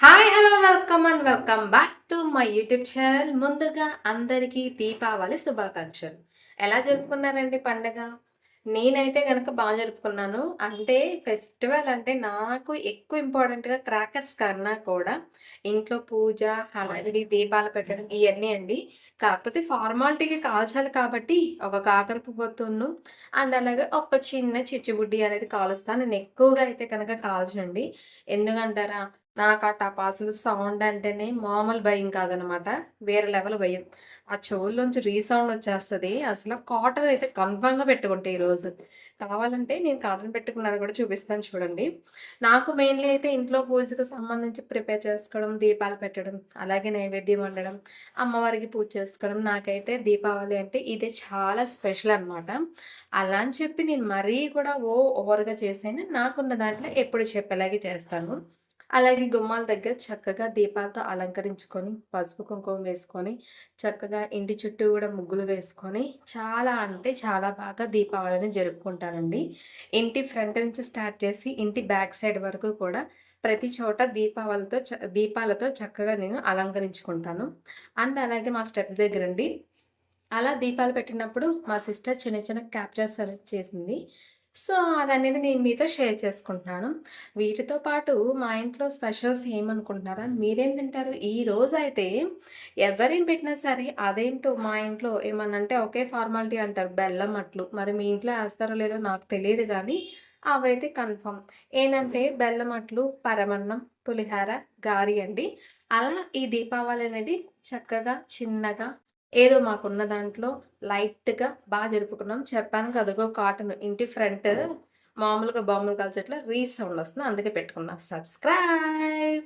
Hi hello welcome and welcome back to my YouTube channel ముందుగా అందరికీ దీపావళి శుభాకాంక్షలు. ఎలా జరుపుకున్నారండి పండగ? నేనైతే కనుక బాగా జరుపుకున్నాను. అంటే ఫెస్టివల్ అంటే నాకు ఎక్కువ ఇంపార్టెంట్గా క్రాకర్స్ కన్నా కూడా ఇంట్లో పూజ హడావిడి దీపాలు పెట్టడం ఇవన్నీ అండి. కాకపోతే ఫార్మాలిటీకి కాల్చాలి కాబట్టి ఒక కాకర పువ్వుతున్ను అండ్ అలాగే ఒక చిన్న చిచ్చుబుడ్డి అనేది కాలుస్తాను. నేను ఎక్కువగా అయితే కనుక కాల్చనండి. ఎందుకంటారా? నాకు ఆ టపాసులు సౌండ్ అంటేనే మామూలు భయం కాదనమాట వేరే లెవెల్ భయం. ఆ చెవుల్లోంచి రీసౌండ్ వచ్చేస్తుంది. అసలు కాటన్ అయితే కన్ఫామ్గా పెట్టుకుంటే ఈరోజు కావాలంటే నేను కాటన్ పెట్టుకున్నది కూడా చూపిస్తాను చూడండి. నాకు మెయిన్లీ అయితే ఇంట్లో పూజకు సంబంధించి ప్రిపేర్ చేసుకోవడం దీపాలు పెట్టడం అలాగే నైవేద్యం వండడం అమ్మవారికి పూజ చేసుకోవడం నాకైతే దీపావళి అంటే ఇది చాలా స్పెషల్ అనమాట అలా అని చెప్పి నేను మరీ కూడా ఓ ఓవర్గా చేసాను నాకున్న దాంట్లో ఎప్పుడు చెప్పేలాగే చేస్తాను. అలాగే గుమ్మాల దగ్గర చక్కగా దీపాలతో అలంకరించుకొని పసుపు కుంకుమ వేసుకొని చక్కగా ఇంటి చుట్టూ కూడా ముగ్గులు వేసుకొని చాలా అంటే చాలా బాగా దీపావళిని జరుపుకుంటానండి ఇంటి ఫ్రంట్ నుంచి స్టార్ట్ చేసి ఇంటి బ్యాక్ సైడ్ వరకు కూడా ప్రతి చోట దీపావళితో దీపాలతో చక్కగా నేను అలంకరించుకుంటాను. అండ్ అలాగే మా స్టెప్ దగ్గర అండి. అలా దీపాలు పెట్టినప్పుడు మా సిస్టర్ చిన్న చిన్న క్యాప్చర్స్ అనేది చేసింది. సో అదనేది నేను మీతో షేర్ చేసుకుంటున్నాను. వీటితో పాటు మా ఇంట్లో స్పెషల్స్ ఏమనుకుంటున్నారా? మీరేం తింటారు? ఈ రోజు అయితే ఎవరేం పెట్టినా సరే అదేంటో మా ఇంట్లో ఏమన్నంటే ఒకే ఫార్మాలిటీ అంటారు బెల్లం అట్లు. మరి మీ ఇంట్లో వేస్తారో లేదో నాకు తెలియదు కానీ అవైతే కన్ఫర్మ్. ఏంటంటే బెల్లం అట్లు పరమన్నం పులిహార గారి అండి. అలా ఈ దీపావళి అనేది చక్కగా చిన్నగా ఏదో మాకున్న దాంట్లో లైట్‌గా బాగా జరుపుకున్నాం. చెప్పాను కదా! అదిగో కాటన్ ఇంటి ఫ్రంట్ మామూలుగా బొమ్మలు కాల్చేట్లా రీ సౌండ్ వస్తుంది. అందుకే పెట్టుకున్నా. సబ్స్క్రైబ్.